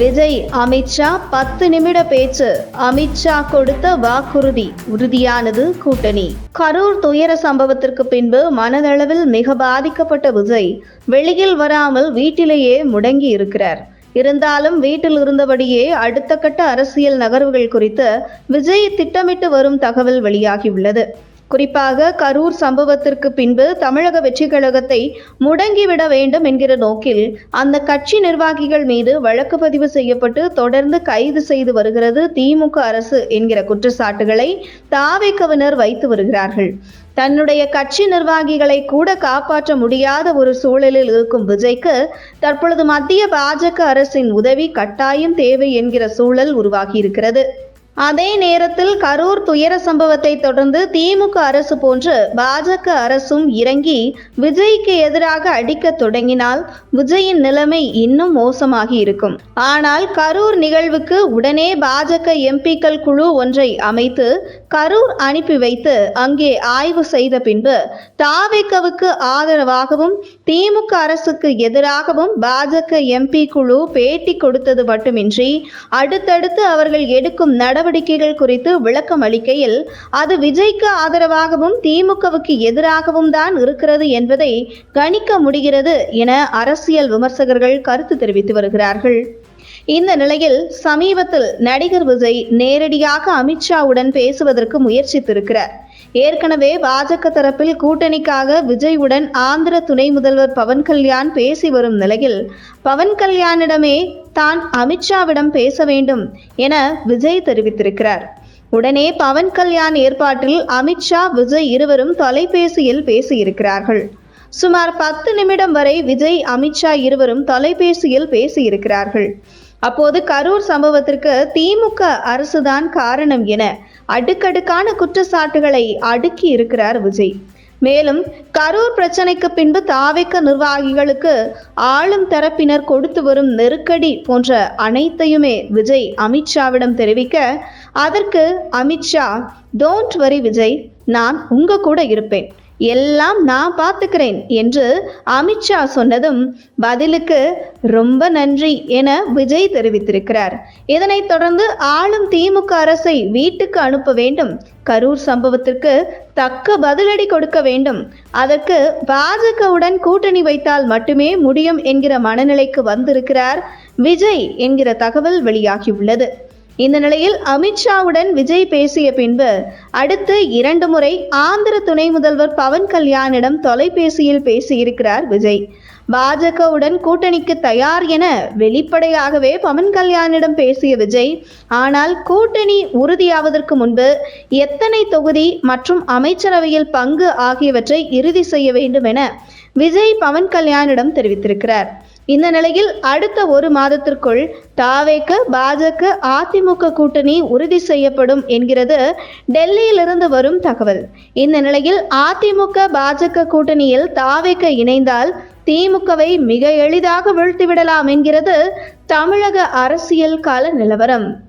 விஜய் அமித்ஷா பத்து நிமிட பேச்சு. அமித்ஷா கொடுத்த வாக்குறுதி உறுதியானது கூட்டணி. கரூர் துயர சம்பவத்திற்கு பின்பு மனதளவில் மிக பாதிக்கப்பட்ட விஜய் வெளியில் வராமல் வீட்டிலேயே முடங்கி இருக்கிறார். இருந்தாலும் வீட்டில் இருந்தபடியே அடுத்த கட்ட அரசியல் நகர்வுகள் குறித்து விஜய் திட்டமிட்டு வரும் தகவல் வெளியாகியுள்ளது. குறிப்பாக கரூர் சம்பவத்திற்கு பின்பு தமிழக வெற்றி கழகத்தை முடங்கிவிட வேண்டும் என்கிற நோக்கில் அந்த கட்சி நிர்வாகிகள் மீது வழக்கு பதிவு செய்யப்பட்டு தொடர்ந்து கைது செய்து வருகிறது திமுக அரசு என்கிற குற்றச்சாட்டுகளை தாவேக்கவினர் வைத்து வருகிறார்கள். தன்னுடைய கட்சி நிர்வாகிகளை கூட காப்பாற்ற முடியாத ஒரு சூழலில் இருக்கும் விஜய்க்கு தற்பொழுது மத்திய பாஜக அரசின் உதவி கட்டாயம் தேவை என்கிற சூழல் உருவாகியிருக்கிறது. அதே நேரத்தில் கரூர் துயர சம்பவத்தை தொடர்ந்து திமுக அரசு போன்று பாஜக அரசும் இறங்கி விஜய்க்கு எதிராக அடிக்க தொடங்கினால் விஜயின் நிலைமை இன்னும் மோசமாகி இருக்கும். ஆனால் கரூர் நிகழ்வுக்கு உடனே பாஜக எம்பிக்கள் குழு ஒன்றை அமைத்து கரூர் அனுப்பி வைத்து அங்கே ஆய்வு செய்த பின்பு தாவேக்கவுக்கு ஆதரவாகவும் திமுக அரசுக்கு எதிராகவும் பாஜக எம்பி குழு பேட்டி கொடுத்தது மட்டுமின்றி அடுத்தடுத்து அவர்கள் எடுக்கும் நடவடிக்கைகள் குறித்து விளக்கம் அளிக்கையில் அது விஜய்க்கு ஆதரவாகவும் திமுகவுக்கு எதிராகவும் தான் இருக்கிறது என்பதை கணிக்க முடிகிறது என அரசியல் விமர்சகர்கள் கருத்து தெரிவித்து வருகிறார்கள். இந்த நிலையில் சமீபத்தில் நடிகர் விஜய் நேரடியாக அமித்ஷாவுடன் பேசுவதற்கு முயற்சித்திருக்கிறார். ஏற்கனவே பாஜக தரப்பில் கூட்டணிக்காக விஜயுடன் ஆந்திர துணை முதல்வர் பவன் கல்யாண் பேசி வரும் நிலையில் பவன் கல்யாணிடமே தான் அமித்ஷாவிடம் பேச வேண்டும் என விஜய் தெரிவித்திருக்கிறார். உடனே பவன் கல்யாண் ஏற்பாட்டில் அமித்ஷா விஜய் இருவரும் தொலைபேசியில் பேசியிருக்கிறார்கள். சுமார் பத்து நிமிடம் வரை விஜய் அமித்ஷா இருவரும் தொலைபேசியில் பேசியிருக்கிறார்கள். அப்போது கரூர் சம்பவத்திற்கு திமுக அரசுதான் காரணம் என அடுக்கடுக்கான குற்றச்சாட்டுகளை அடுக்கி இருக்கிறார் விஜய். மேலும் கரூர் பிரச்சனைக்கு பின்பு தாவேக்க நிர்வாகிகளுக்கு ஆளும் தரப்பினர் கொடுத்து வரும் நெருக்கடி போன்ற அனைத்தையுமே விஜய் அமித்ஷாவிடம் தெரிவிக்க அதற்கு அமித்ஷா டோன்ட் வரி விஜய் நான் உங்க கூட இருப்பேன். எல்லாம் நான் பார்த்துக்கிறேன் என்று அமித்ஷா சொன்னதும் பதிலுக்கு ரொம்ப நன்றி என விஜய் தெரிவித்திருக்கிறார். இதனைத் தொடர்ந்து ஆளும் திமுக அரசை வீட்டுக்கு அனுப்ப வேண்டும். கரூர் சம்பவத்திற்கு தக்க பதிலடி கொடுக்க வேண்டும். அதற்கு பாஜகவுடன் கூட்டணி வைத்தால் மட்டுமே முடியும் என்கிற மனநிலைக்கு வந்திருக்கிறார் விஜய் என்கிற தகவல் வெளியாகியுள்ளது. இந்த நிலையில் அமித்ஷாவுடன் விஜய் பேசிய பின்பு அடுத்து இரண்டு முறை ஆந்திர துணை முதல்வர் பவன் கல்யாணிடம் தொலைபேசியில் பேசியிருக்கிறார் விஜய். பாஜகவுடன் கூட்டணிக்கு தயார் என வெளிப்படையாகவே பவன் கல்யாணிடம் பேசிய விஜய் ஆனால் கூட்டணி உறுதியாவதற்கு முன்பு எத்தனை தொகுதி மற்றும் அமைச்சரவையில் பங்கு ஆகியவற்றை இறுதி செய்ய வேண்டும் என விஜய் பவன் கல்யாணிடம் தெரிவித்திருக்கிறார். இந்த நிலையில் அடுத்த ஒரு மாதத்திற்குள் தாவேக்க பாஜக அதிமுக கூட்டணி உறுதி செய்யப்படும் என்கிறது டெல்லியிலிருந்து வரும் தகவல். இந்த நிலையில் அதிமுக பாஜக கூட்டணியில் தாவேக்க இணைந்தால் திமுகவை மிக எளிதாக வீழ்த்திவிடலாம் என்கிறது தமிழக அரசியல் கால நிலவரம்.